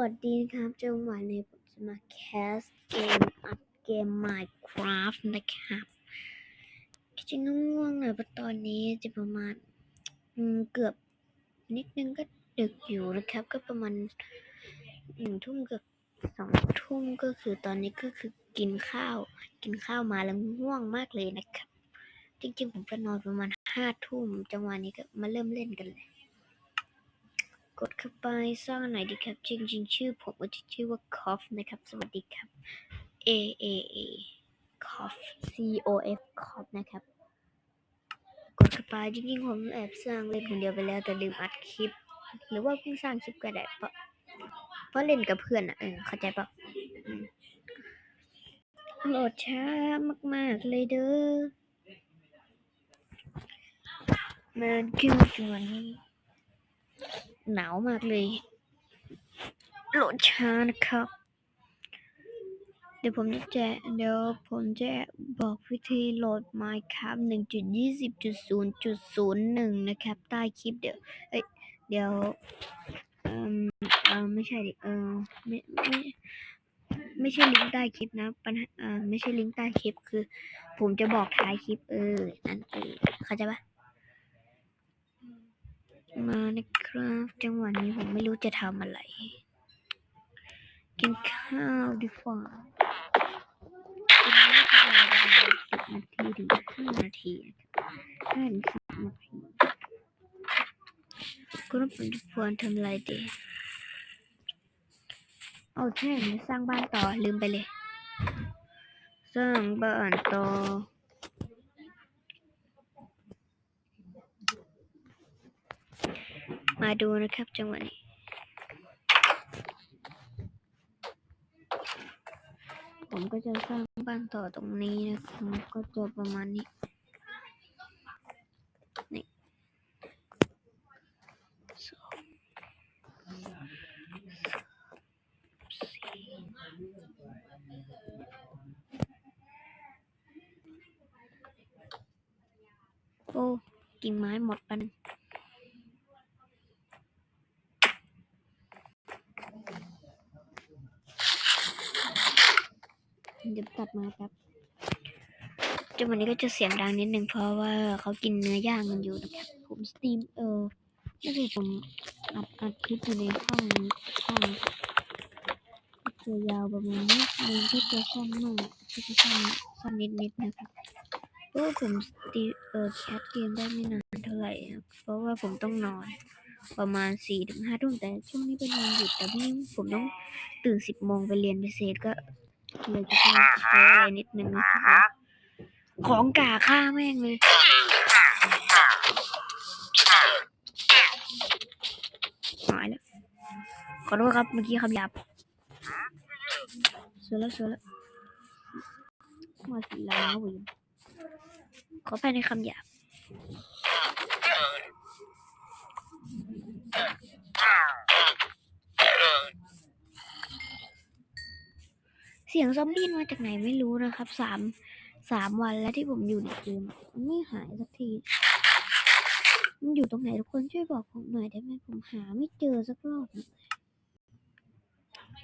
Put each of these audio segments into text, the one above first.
วัสดีครับจังหวะนี้ผมจะมาแคสเกมอัพเกม Minecraft นะครับจริงๆง่วงหน่อยเพราะตอนนี้จะประมาณเกือบนิดนึงก็ดึกอยู่นะครับ ก็ประมาณหนึ่งทุ่มเกือบสองทุ่มก็คือตอนนี้ก็คือกินข้าว กินข้าวมาแล้วง่วงมากเลยนะครับ จริงๆ ผมจะนอนประมาณห้าทุ่มจังหวะนี้ก็มาเริ่มเล่นกันเลย กดเข้าไปสร้างหนดีครับจริงๆชื่อผมก็จะชื่อว่า Coff นะครับ สวัสดีครับ A A A Coff C O F Coff นะครับ กดเข้าไปจริงๆผมแอบสร้างเล่นคนเดียวไปแล้วแต่ลืมอัดคลิป หรือว่าเพิ่งสร้างคลิปก็ได้เพราะเพราะเล่นกับเพื่อนอะเออเข้าใจปะโหลดช้ามาก ๆ เลยเด้อมันคือจวนนี้ หนาวมากเลยโหลดช้านะครับ เดี๋ยวผมจะแจเดี๋ยวผมจะบอกวิธีโหลด Minecraft 1.20.0.01 นะครับ ใต้คลิปเดี๋ยว เอ้ย เดี๋ยว เออเออไม่ใช่ดิ เออไม่ไม่ไม่ใช่ลิงก์ใต้คลิปนะปัญหาเออไม่ใช่ลิงก์ใต้คลิปคือ ผมจะบอกท้ายคลิปเออนั่นเออเข้าใจปะ มานะครับ จังหวะนี้ผมไม่รู้จะทำอะไร กินข้าวดีกว่ากินาทีถึงห้านาทีห้าถึงสิบนาทีก็ต้องผมจะควรทำอะไรดีเอาใช่ผมจะสร้างบ้านต่อลืมไปเลย สร้างบ้านต่อ มาดูนะครับจังหวะนี้ผมก็จะสร้างบ้านต่อตรงนี้นะครับก็จะประมาณนี้นี่สองสโอ้กิ่งไม้หมดปันง เดี๋ยวตัดมาครับจังหวะนี้ก็จะเสียงดังนิดนึงเพราะว่าเขากินเนื้อย่างกันอยู่นะครับ ผมสตรีมเออไม่ใช่ผมอัดอัดคลิปอยู่ในห้องห้องจะยาวประมาณนี้นึงก็จะสั้นมากก็จะสั้นสั้นนิดนิดนะครับเพราะว่าผมสตรีเออแคสเกมได้ไม่นานเท่าไหร่ครับเพราะว่าผมต้องนอน ประมาณสี่ถึงห้าทุ่มแต่ช่วงนี้เป็นวันหยุดแต่พรุ่ผมต้องตื่นสิบโมงไปเรียนพิเศษก็ เลยจะต้องใช้อะไรนิดนึงนะครับของกาฆ่าแม่งเลยหายแล้วขอโทษครับเมื่อกี้คำหยาบสวยแล้วสวยแล้วมาสีแล้วเวิขอไปในคำหยาบ เสียงซอมบี้มาจากไหนไม่รู้นะครับสามสามวันแล้วที่ผมอยู่ในเกมนไม่หายสักทีมันอยู่ตรงไหนทุกคนช่วยบอกผมหน่อยได้ไหมผมหาไม่เจอสักรอบ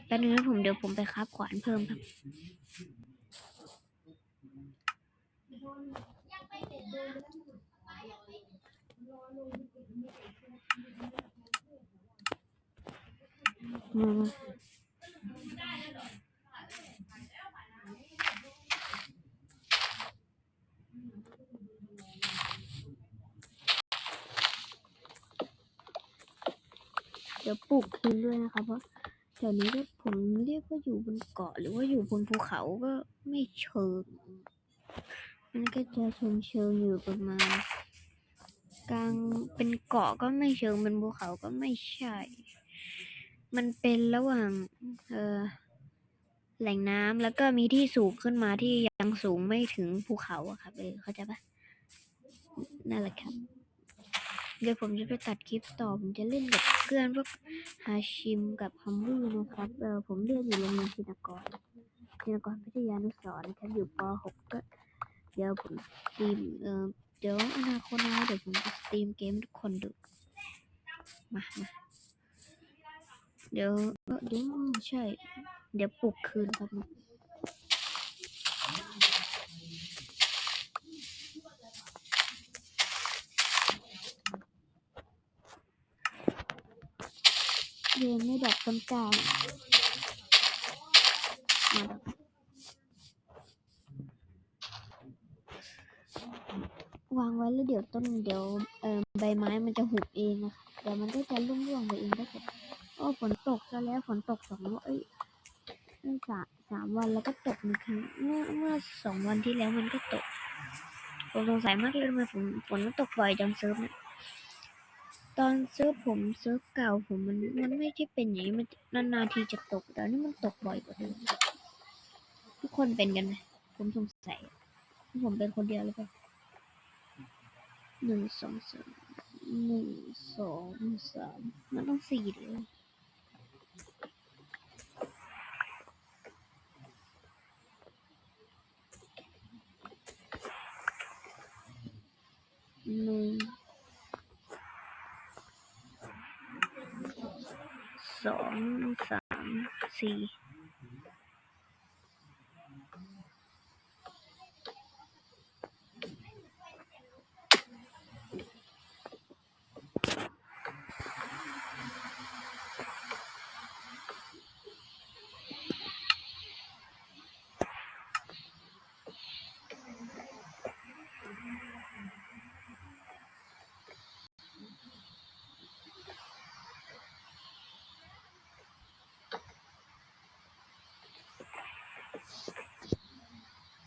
แป๊บนึงนะผมเดี๋ยวผมไปครับขวานเพิ่มครับมาม เดี๋ยวปลูกคืนด้วยนะครับเพราะแถวนี้ก็ผมเรียกว่าอยู่บนเกาะหรือว่าอยู่บนภูเขาก็ไม่เชิง มันก็จะเชิงเชิงอยู่ประมาณกลางเป็นเกาะก็ไม่เชิงเป็นภูเขาก็ไม่ใช่ มันเป็นระหว่างเออแหล่งน้ำแล้วก็มีที่สูงขึ้นมาที่ยังสูงไม่ถึงภูเขาอะครับเออเข้าใจปะนั่นแหละครับ เดี๋ยวผมจะไปตัดคลิปต่อ ผมจะเล่นกับเพื่อนพวกฮาชิมกับฮัมบูนะครับเออผมเรียนอยู่โรงเรียนชินกรชินกรพิทยานุสรนะครับอยู่ป .6 ก็เดี๋ยวผมสตรีมเออเดี๋ยวอนาคตนะเดี๋ยวผมจะสตรีมเกมทุกคนดูมามาเดี๋ยวเอ่อเดี๋ยวใช่ เดี๋ยวปลุกคืนครับ เรนไม่ดอกต้นกางมาวางไว้แล้วเดี๋ยวต้นเดี๋ยวเอ่อใบไม้มันจะหุบเองอะคะเดี๋ยวมันก็จะร่วงๆไปเองก็จะโอ้ฝนตกซะแล้วฝนตกสองวันเอ้ยสามสามวันแล้วก็ตกหนึ่งครั้งเมื่อเมื่อสองวันที่แล้วมันก็ตกผมสงสัยมากเลยทำไมฝนฝนมันตกบ่อยจังเซิร์ฟเนี่ย ตอนซิร์ฟผมเซิร์ฟเก่าผมมันมันไม่ใช่เป็นอย่างนี้มันนานๆทีจะตกแต่อันนี่มันตกบ่อยกว่าเดิมทุกคนเป็นกันไหมผมสงสัยผมเป็นคนเดียวหรือเปล่าหนึ่งสองสามหนึ่งสองสามมันต้องสี่เลยหนึ่ง สอ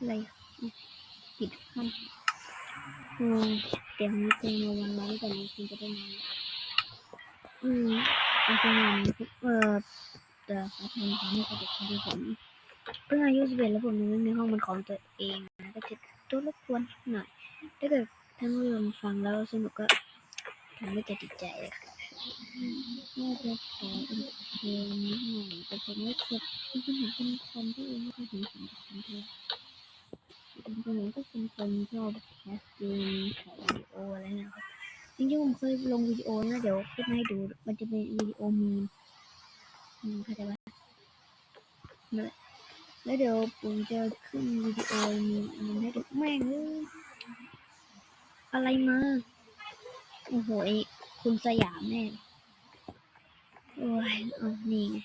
อะไรปิดขั้นอืมเดี๋ยวนี้เป็นมาวางไว้ก่อนนะคุณจะได้นอนอืมอาไปนอนเอ่อแต่ขอทษนะคะไม่กระดิกคือผมเพิ่งอายุสิบเอ็ดแล้วผมยังไม่มีห้องเป็นของตัวเองนะก็จะตัวรบกวนหน่อยถ้าเกิดท่านผู้ชมฟังแล้วสนุกก็ผมก็จะดีใจเลยค่ะน่าจะขอเป็นเพลงนิดหน่อยแต่ผมไม่เคยที่ผมเป็นคนที่ไม่เคยเห็นผมทำเพลง ก็เป็นคนชอบแคสติ้งถ่ายวิดีโออะไรนะครับจริงๆผมเคยลงวิดีโอนะเดี๋ยวขึ้นให้ดู มันจะเป็นวิดีโอมีมอืมเข้าใจปะนั่นแหละแล้วเดี๋ยวผมจะขึ้นวิดีโอมีมันให้ดูแม่งเอ้ยอะไรมาโอ้โหไอคุณสยามแน่โอ้ยเอนี่ไง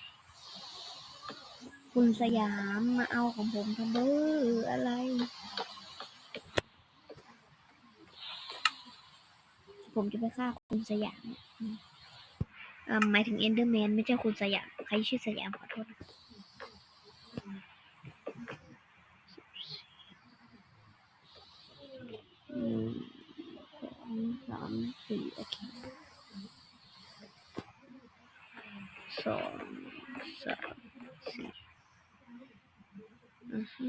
คุณสยามมาเอาของผมทำเบออะไร ผมจะไปฆ่าคุณสยามเอ่อหมายถึงเอนเดอร์แมนไม่ใช่คุณสยาม ใครชื่อสยามขอโทษหนึ่งสองสามสี่โอเคสองสามสี่ อือฮึ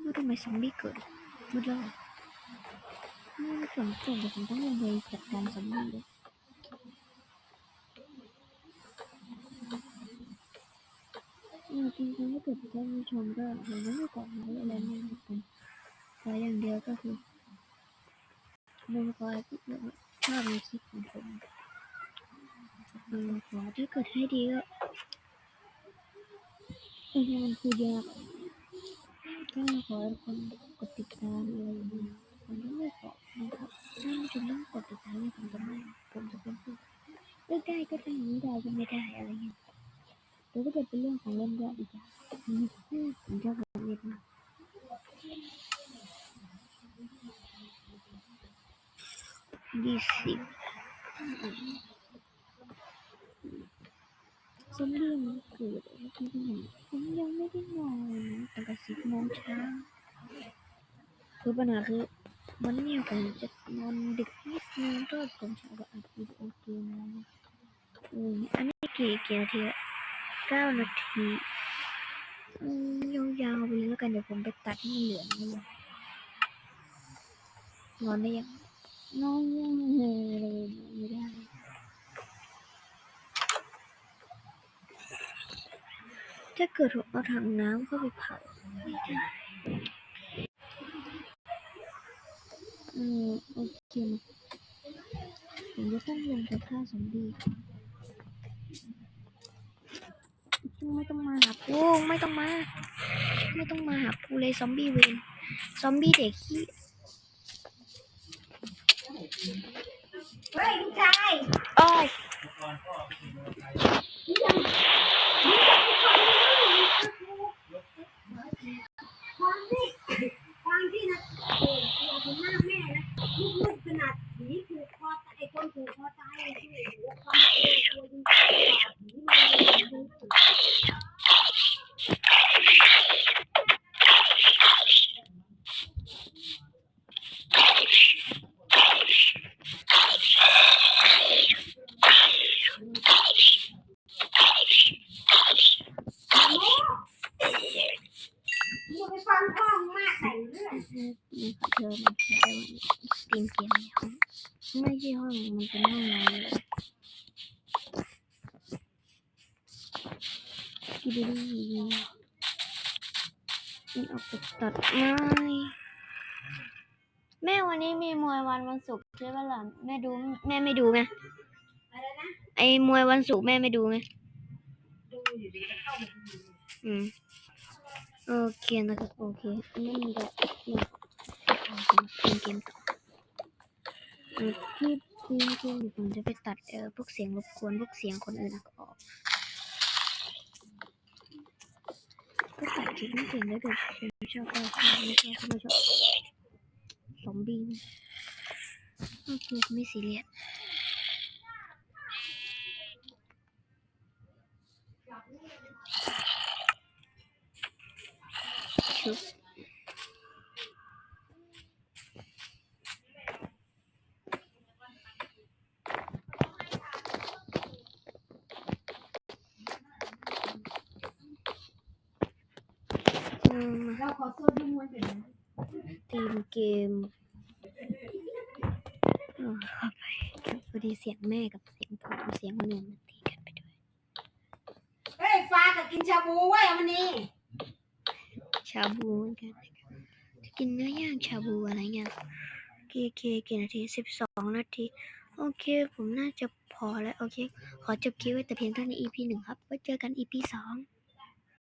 แล้วทำไมซอมบี้เกิดมืดแล้วเหรอไม่ฝนตก เกิดให้ดีก็เออมันพูดยากก็ขอให้คนกดติดตามอะไรอย่างเงี้ยผมต้องไม่ขอนะครับถ้าผู้ชมต้องกดติดตามผมจะไม่ผมจะเป็นผู้เลือกได้ก็ได้ไม่ได้ก็ไม่ได้อะไรเงี้ยแต่ถ้าเกิดเป็นเรื่องของเล่นก็อีกอย่างอืมผมชอบเล่นมากยี่สิบ ซอมบี้มันเกิดอะไรขึ้นที่ไหนผมยังไม่ได้นอนเลยนะตั้งแต่สิบโมงเช้าคือปัญหาคือวันนี้ผมจะนอนดึกนิดนึงก็ผมจะเอาอัดวิดีโอเกมนะเอออันนี้กี่กี่นาทีละเก้านาทีอืมยาวๆไปเลยแล้วกันเดี๋ยวผมไปตัดให้มันเหลืองไม่เลยนอนได้ยังนอนยังเลยไม่ได้ ถ้าเกิดผมเอาถังน้ำเข้าไปเผาไม่ได้อืมโอเคนะผมจะต้องลงไปฆ่าซอมบี้ไม่ต้องมาหากูไม่ต้องมา ไม่ต้องมาหากูเลยซอมบี้เวนซอมบี้เด็กขี้เฮ้ยลูกชายอ้อย ฟังที่ฟังที่นะโอ้ยอย่าถึงหน้าแม่นะลูกๆขนาดผีผูกคอไอ้คนผูกคอตายเลยที่หัวฟังตัวยิงปากผีมันเลย มึงไปฟังพ่อมึงมากใส่เรื่อง นี่ขอเชิญนะคะแต่ว่าสตรีมเกมในห้องไม่ใช่ห้องมันเป็นห้องนอนเลยกิน ดีมันออกไปตัดไม้แม่วันนี้มีมวยวันวันศุกร์ใช่ปะล่ะแม่ดูแม่ไม่ดูไงอะไรนะไอ้มวยวันศุกร์แม่ไม่ดูไงดูอยู่ดีจะเข้ามาดูอืมโอเคนะครับโอเคอันนี้มันจะเนี่ยเล่นเกมต่อเออที่ที่ที่ผมจะไปตัดเออพวกเสียงรบกวนพวกเสียงคนอื่นออก ก็ตัดคลิปไม่เสียงได้ด้วยผมชอบก็ชอบไม่ชอบก็ไม่ชอบสองบีนโอเคไม่ซีเรียสชุบ อืม เราขอโทษด้วยมวยเป็นนะ ที มเกมเออเข้าไปพอดีเสียงแม่กับเสียงพ่อเสียงคนอื่นมันตีกันไปด้วย เฮ้ยฟ้ากับกินชาบูเว้ยวันนี้ ชาบูเหมือนกันนะคะจะกินเนื้อย่างชาบูอะไรเงี้ยโอเคโอเคกี่นาทีสิบสองนาทีโอเค ผมน่าจะพอแล้ว โอเค ขอจบคลิปไว้แต่เพียงเท่านี้ EP หนึ่งครับ ไว้เจอกัน EP สอง